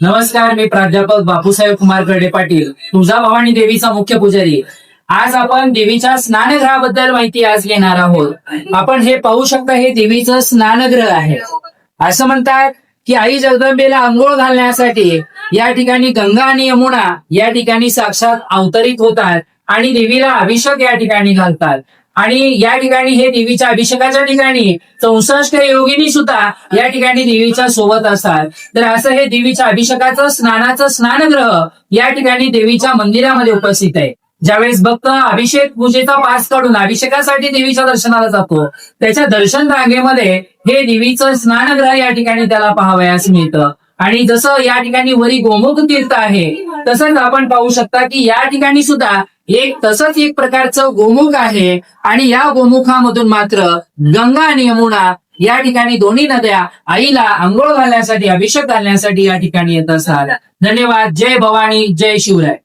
नमस्कार मी प्राध्यापक बापूसाहेब कुमार गर्डे पाटील तुझा भवानी देवीचा मुख्य पुजारी. आज आपण देवीच्या स्नानगृहाबद्दल माहिती आज घेणार आहोत. आपण हे पाहू शकता हे देवीचं स्नानगृह आहे. असं म्हणतात की आई जगदंबेला आंघोळ घालण्यासाठी या ठिकाणी गंगा आणि यमुना या ठिकाणी साक्षात अवतरित होतात आणि देवीला अभिषेक या ठिकाणी घालतात. आणि या ठिकाणी हे देवीच्या अभिषेकाच्या ठिकाणी चौसष्ट योगिनी सुद्धा या ठिकाणी देवीच्या सोबत असतात. तर असं हे देवीच्या अभिषेकाचं स्नानाचं स्नानग्रह या ठिकाणी देवीच्या मंदिरामध्ये उपस्थित आहे. ज्यावेळेस भक्त अभिषेक पूजेचा पास काढून अभिषेकासाठी देवीच्या दर्शनाला जातो त्याच्या दर्शन रांगेमध्ये हे देवीचं स्नानग्रह या ठिकाणी त्याला पाहावयास मिळतं. आणि जसं या ठिकाणी वरी गोमुख तीर्थ आहे तसंच आपण पाहू शकता की या ठिकाणी सुद्धा एक तसंच एक प्रकारचं गोमुख आहे. आणि या गोमुखामधून मात्र गंगा आणि यमुना या ठिकाणी दोन्ही नद्या आईला आंघोळ घालण्यासाठी अभिषेक घालण्यासाठी या ठिकाणी येत असतात. धन्यवाद. जय भवानी. जय शिवराय.